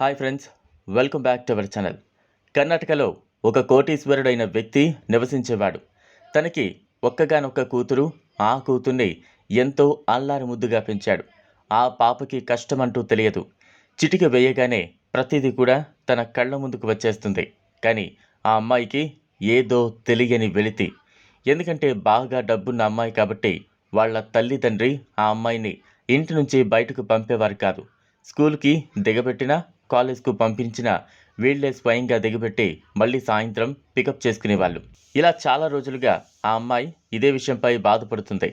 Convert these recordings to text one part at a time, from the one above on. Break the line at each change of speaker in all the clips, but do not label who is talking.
Hi friends welcome back to our channel. కర్ణాటకలో ఒక కోటీశ్వరుడైన వ్యక్తి నివసించేవాడు. తనకి ఒక్కగానొక్క కూతురు ఆ కూతుర్ని ఎంతో అల్లారి ముద్దుగా పెంచాడు. ఆ పాపకి కష్టమంటూ తెలియదు. చిటిక వేయగానే ప్రతిదీ కూడా తన కళ్ళ ముందుకు వచ్చేస్తుంది. కానీ ఆ అమ్మాయికి ఏదో తెలియని వెలితి. ఎందుకంటే బాగా డబ్బున్న అమ్మాయి కాబట్టి వాళ్ళ తల్లిదండ్రి ఆ అమ్మాయిని ఇంటి నుంచి బయటకు పంపేవారు కాదు. స్కూల్కి దిగబెట్టినా కాలేజ్కు పంపించిన వీళ్ళే స్వయంగా దిగబెట్టి మళ్ళీ సాయంత్రం పికప్ చేసుకునేవాళ్ళు. ఇలా చాలా రోజులుగా ఆ అమ్మాయి ఇదే విషయంపై బాధపడుతుంది.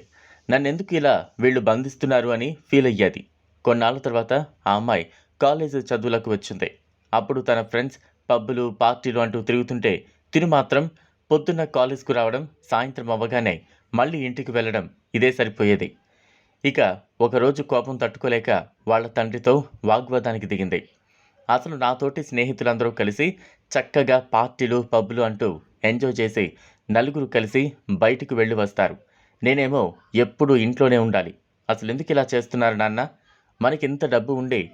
నన్నెందుకు ఇలా వీళ్ళు బంధిస్తున్నారు అని ఫీల్ అయ్యేది. కొన్నాళ్ళ తర్వాత ఆ అమ్మాయి కాలేజ్ చదువులకు వచ్చింది. అప్పుడు తన ఫ్రెండ్స్ పబ్బులు పార్టీలు అంటూ తిరుగుతుంటే తిను మాత్రం పొద్దున్న కాలేజ్కు రావడం సాయంత్రం అవ్వగానే మళ్ళీ ఇంటికి వెళ్ళడం ఇదే సరిపోయేది. ఇక ఒకరోజు కోపం తట్టుకోలేక వాళ్ళ తండ్రితో వాగ్వాదానికి దిగింది. అసలు నాతోటి స్నేహితులందరూ కలిసి చక్కగా పార్టీలు పబ్బులు అంటూ ఎంజాయ్ చేసి నలుగురు కలిసి బయటకు వెళ్ళి వస్తారు. నేనేమో ఎప్పుడు ఇంట్లోనే ఉండాలి. అసలు ఎందుకు ఇలా చేస్తున్నారు నాన్న? మనకి ఇంత డబ్బు ఉండి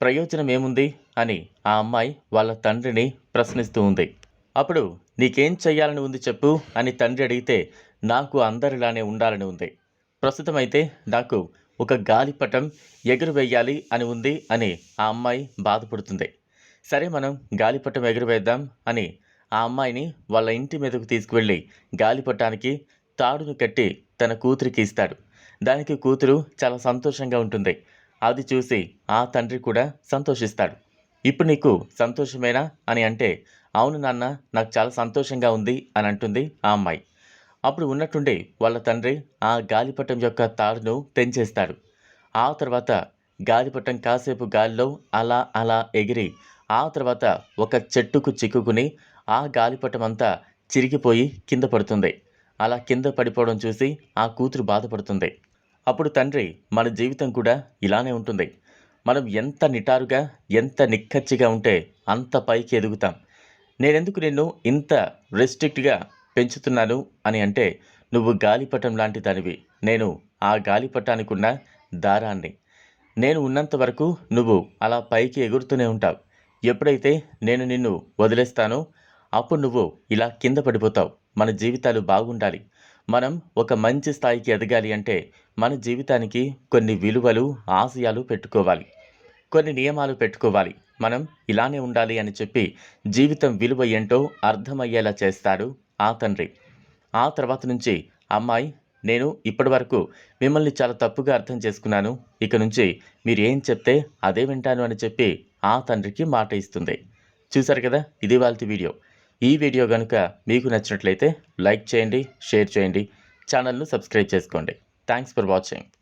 ప్రయోజనం ఏముంది? అని ఆ అమ్మాయి వాళ్ళ తండ్రిని ప్రశ్నిస్తూ ఉంది. అప్పుడు నీకేం చెయ్యాలని ఉంది చెప్పు అని తండ్రి అడిగితే నాకు అందరిలానే ఉండాలని ఉంది. ప్రస్తుతం అయితే నాకు ఒక గాలిపటం ఎగురవేయాలి అని ఉంది అని ఆ అమ్మాయి బాధపడుతుంది. సరే మనం గాలిపటం ఎగురవేద్దాం అని ఆ అమ్మాయిని వాళ్ళ ఇంటి మీదకు తీసుకువెళ్ళి గాలిపటానికి తాడును కట్టి తన కూతురికి ఇస్తాడు. దానికి కూతురు చాలా సంతోషంగా ఉంటుంది. అది చూసి ఆ తండ్రి కూడా సంతోషిస్తాడు. ఇప్పుడు నీకు సంతోషమేనా? అని అంటే అవును నాన్న నాకు చాలా సంతోషంగా ఉంది అని అంటుంది ఆ అమ్మాయి. అప్పుడు ఉన్నట్టుండి వాళ్ళ తండ్రి ఆ గాలిపటం యొక్క తాడును తెంచేస్తాడు. ఆ తర్వాత గాలిపటం కాసేపు గాలిలో అలా అలా ఎగిరి ఆ తర్వాత ఒక చెట్టుకు చిక్కుకుని ఆ గాలిపటం అంతా చిరిగిపోయి కింద పడుతుంది. అలా కింద పడిపోవడం చూసి ఆ కూతురు బాధపడుతుంది. అప్పుడు తండ్రి మన జీవితం కూడా ఇలానే ఉంటుంది. మనం ఎంత నిటారుగా ఎంత నిక్కచ్చిగా ఉంటే అంత పైకి ఎదుగుతాం నేనెందుకు నిన్ను ఇంత రెస్ట్రిక్ట్గా పెంచుతున్నాను అని అంటే నువ్వు గాలిపటం లాంటి దానివి. నేను ఆ గాలిపటానికి ఉన్న దారాన్ని. నేను ఉన్నంత వరకు నువ్వు అలా పైకి ఎగురుతూనే ఉంటావు. ఎప్పుడైతే నేను నిన్ను వదిలేస్తానో అప్పుడు నువ్వు ఇలా కింద పడిపోతావు. మన జీవితాలు బాగుండాలి. మనం ఒక మంచి స్థాయికి ఎదగాలి అంటే మన జీవితానికి కొన్ని విలువలు ఆశయాలు పెట్టుకోవాలి. కొన్ని నియమాలు పెట్టుకోవాలి. మనం ఇలానే ఉండాలి అని చెప్పి జీవితం విలువ ఏంటో అర్థమయ్యేలా చేస్తాడు ఆ తండ్రి. ఆ తర్వాత నుంచి అమ్మాయి నేను ఇప్పటి వరకు మిమ్మల్ని చాలా తప్పుగా అర్థం చేసుకున్నాను. ఇక నుంచి మీరు ఏం చెప్తే అదే వింటాను అని చెప్పి ఆ తండ్రికి మాట ఇస్తుంది. చూశారు కదా? ఇది వాళ్ళ వీడియో. ఈ వీడియో కనుక మీకు నచ్చినట్లయితే లైక్ చేయండి షేర్ చేయండి ఛానల్ను సబ్స్క్రైబ్ చేసుకోండి. Thanks for watching.